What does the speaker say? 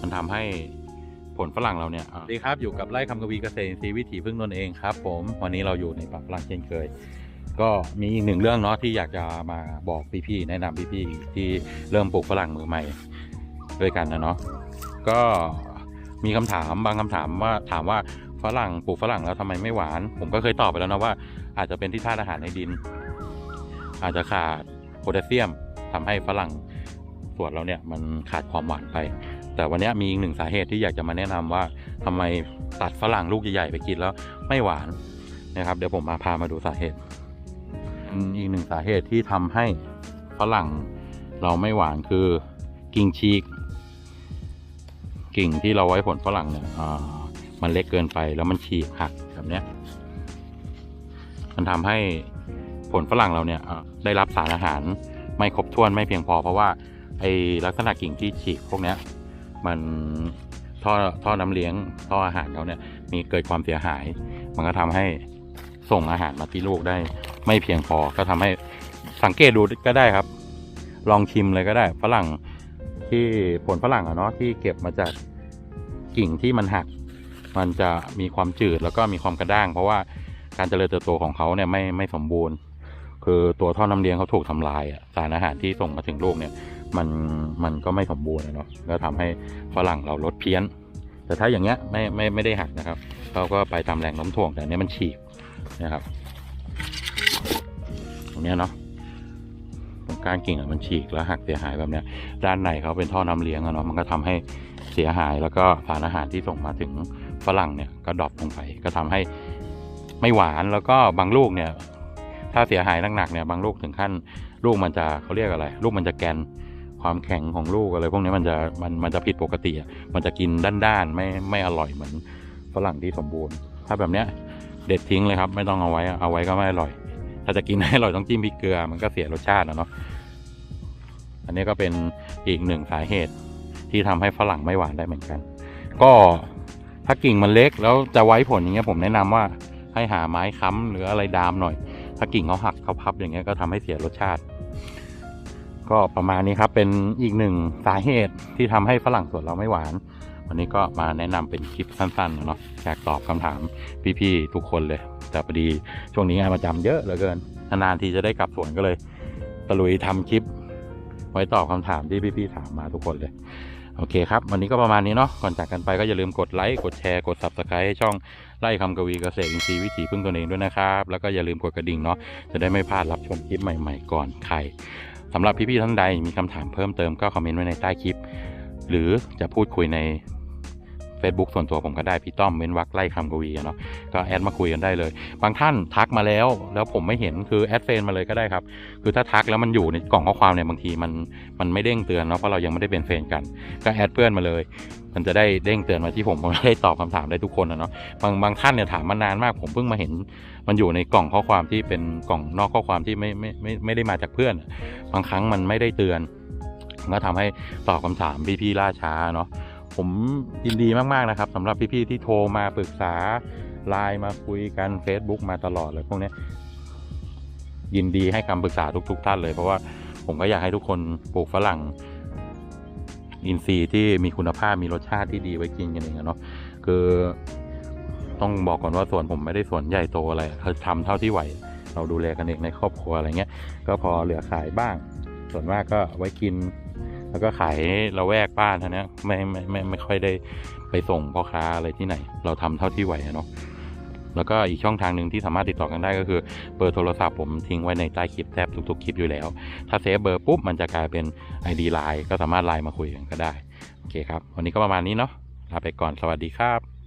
มันทำให้ผลฝรั่งเราเนี่ยสวัสดีครับอยู่กับไร่คำกวีเกษตรอินทรีวิถีพึ่งตนเองครับ ผมวันนี้เราอยู่ในป่าฝรั่งเช่นเคย ก็มีอีกหนึ่งเรื่องเนาะที่อยากจะมาบอกพี่ๆแนะนำพี่ๆที่เริ่มปลูกฝรั่งมือใหม่ด้วยกันนะเนาะก็มีคำถามบางคำถามว่าถามว่าฝรั่งปลูกฝรั่งแล้วทำไมไม่หวาน ผมก็เคยตอบไปแล้วนะว่า อาจจะเป็นที่ธาตุอาหารในดิน อาจจะขาดโพแทสเซียมทำให้ฝรั่ง สวนเราเนี่ยมันขาดความหวานไป แต่วันนี้มีอีกหนึ่งสาเหตุที่อยากจะมาแนะนำว่าทำไมตัดฝรั่งลูกใหญ่ๆไปกินแล้วไม่หวานนะครับ เดี๋ยวผมมาพามาดูสาเหตุ อีกหนึ่งสาเหตุที่ทำให้ฝรั่งเราไม่หวานคือกิ่งฉีก กิ่งที่เราไว้ผลฝรั่งเนี่ยมันเล็กเกินไปแล้วมันฉีกหักแบบเนี้ยมันทำให้ผลฝรั่งเราเนี่ยได้รับสารอาหารไม่ครบถ้วนไม่เพียงพอเพราะว่า ไอลักษณะกิ่งที่ฉีกพวกเนี้ยมันท่อท่อน้ำเลี้ยงท่ออาหารเขาเนี่ยมีเกิดความเสียหาย มันก็ทำให้ส่งอาหารมาที่ลูกได้ ไม่เพียงพอก็ทำให้สังเกตดูก็ได้ครับ ลองชิมเลยก็ได้ฝรั่งที่ผลฝรั่งอะเนาะที่เก็บมาจากกิ่งที่มันหัก มันจะมีความจืดแล้วก็มีความกระด้าง เพราะว่าการเจริญเติบโตของเขาเนี่ยไม่ไม่สมบูรณ์ คือตัวท่อน้ำเลี้ยงเขาถูกทำลายอะสารอาหารที่ส่งมาถึงลูกเนี่ย มันมันก็ไม่สมบูรณ์อะเนาะแล้วทำให้ฝรั่งเราลดเพี้ยน แต่ถ้าอย่างเงี้ยไม่ไม่ไม่ได้หักนะครับเขาก็ไปตามแรงโน้มถ่วงแต่อันเนี้ยมันฉีกนะครับตรงเนี้ยเนาะตรงกลางกิ่งอะมันฉีกแล้วหักเสียหายแบบเนี้ย ด้านในเขาเป็นท่อน้ำเลี้ยงอะเนาะมันก็ทำให้เสียหายแล้วก็สารอาหารที่ส่งมาถึงฝรั่งเนี่ยก็ดรอปลงไป ก็ทำให้ไม่หวานแล้วก็บางลูกเนี่ย ถ้าเสียหายหนักๆเนี่ยบางลูกถึงขั้นลูกมันจะเขาเรียกอะไร ลูกมันจะแกน ความแข็งของลูกอะไรพวกนี้มันจะมันมันจะผิดปกติอะมันจะกินด้านๆไม่ไม่อร่อยเหมือนฝรั่งที่สมบูรณ์ ถ้าแบบเนี้ยเด็ดทิ้งเลยครับ ไม่ต้องเอาไว้เอาไว้ก็ไม่อร่อย ถ้าจะกินให้อร่อยต้องจิ้มพริกเกลือ มันก็เสียรสชาตินะเนาะอันนี้ก็เป็นอีกหนึ่งสาเหตุที่ทำให้ฝรั่งไม่หวานได้เหมือนกัน ก็ถ้ากิ่งมันเล็กแล้วจะไว้ผลอย่างเงี้ยผมแนะนำว่าให้หาไม้ค้ำหรืออะไรดามหน่อย ถ้ากิ่งเขาหักเขาพับอย่างเงี้ยก็ทำให้เสียรสชาติ ก็ประมาณนี้ครับเป็นอีกหนึ่งสาเหตุที่ทำให้ฝรั่งสวนเราไม่หวาน วันนี้ก็มาแนะนำเป็นคลิปสั้นๆเนาะอยากตอบคำถามพี่ๆทุกคนเลย แต่พอดีช่วงนี้งานประจำเยอะเหลือเกินนานๆทีจะได้กลับสวนก็เลยตะลุยทำคลิป ไว้ตอบคำถามที่พี่ๆถามมาทุกคนเลยโอเคครับ วันนี้ก็ประมาณนี้เนาะก่อนจากกันไปก็อย่าลืมกดไลค์กดแชร์กด subscribe ให้ช่องไล่คำกวีเกษตรอินทรีย์วิถีพึ่งตนเองด้วยนะครับ แล้วก็อย่าลืมกดกระดิ่งเนาะจะได้ไม่พลาดรับชมคลิปใหม่ ๆ ก่อนใคร สำหรับพี่ๆท่านใดมีคำถามเพิ่มเติมก็คอมเมนต์ไว้ในใต้คลิป หรือจะพูดคุยใน Facebook ส่วนตัวผมก็ได้พี่ต้อมเว้นวักไล่คำกวีอะเนาะก็แอดมาคุยกันได้เลย บางท่านทักมาแล้วแล้วผมไม่เห็นคือแอดเฟนมาเลยก็ได้ครับ คือถ้าทักแล้วมันอยู่ในกล่องข้อความเนี่ยบางทีมันมันไม่เด้งเตือนเนาะเพราะเรายังไม่ได้เป็นเฟนกัน ก็แอดเพื่อนมาเลย มันจะได้เด้งเตือนมาที่ผมผมได้ตอบคำถามได้ทุกคนนะเนาะบางบางท่านเนี่ยถามมานานมาก ผมเพิ่งมาเห็น มันอยู่ในกล่องข้อความที่เป็นกล่องนอกข้อความที่ไม่ไม่ไม่ไม่ได้มาจากเพื่อน บางครั้งมันไม่ได้เตือนก็ทำให้ตอบคำถามพี่ๆล่าช้าเนาะ ผมยินดีมาก ๆ นะครับสำหรับพี่ ๆ ที่โทรมาปรึกษาไลน์มาคุยกัน Facebook มาตลอดเลยพวกนี้ยินดีให้คำปรึกษาทุก ๆ ท่านเลย เพราะว่าผมก็อยากให้ทุกคนปลูกฝรั่ง อินทรีย์ที่มีคุณภาพมีรสชาติที่ดีไว้กินกันเองเนาะคือต้องบอกก่อนว่าสวนผมไม่ได้สวนใหญ่โตอะไรเขาทำเท่าที่ไหว เราดูแลกันเองในครอบครัวอะไรเงี้ย ก็พอเหลือขายบ้าง ส่วนมากก็ไว้กิน แล้วก็ขายเราแวกบ้านท่านี้ไม่ไม่ไม่ไม่ค่อยได้ไปส่งพ่อค้าอะไรที่ไหน เราทำเท่าที่ไหวอะเนาะแล้วก็อีกช่องทางหนึ่งที่สามารถติดต่อกันได้ก็คือเบอร์โทรศัพท์ผมทิ้งไว้ในใต้คลิปแทบทุกๆคลิปอยู่แล้ว ถ้าเซฟเบอร์ปุ๊บมันจะกลายเป็น ID ไลน์ก็สามารถไลน์มาคุยกันก็ได้โอเคครับวันนี้ก็ประมาณนี้เนาะลาไปก่อนสวัสดีครับ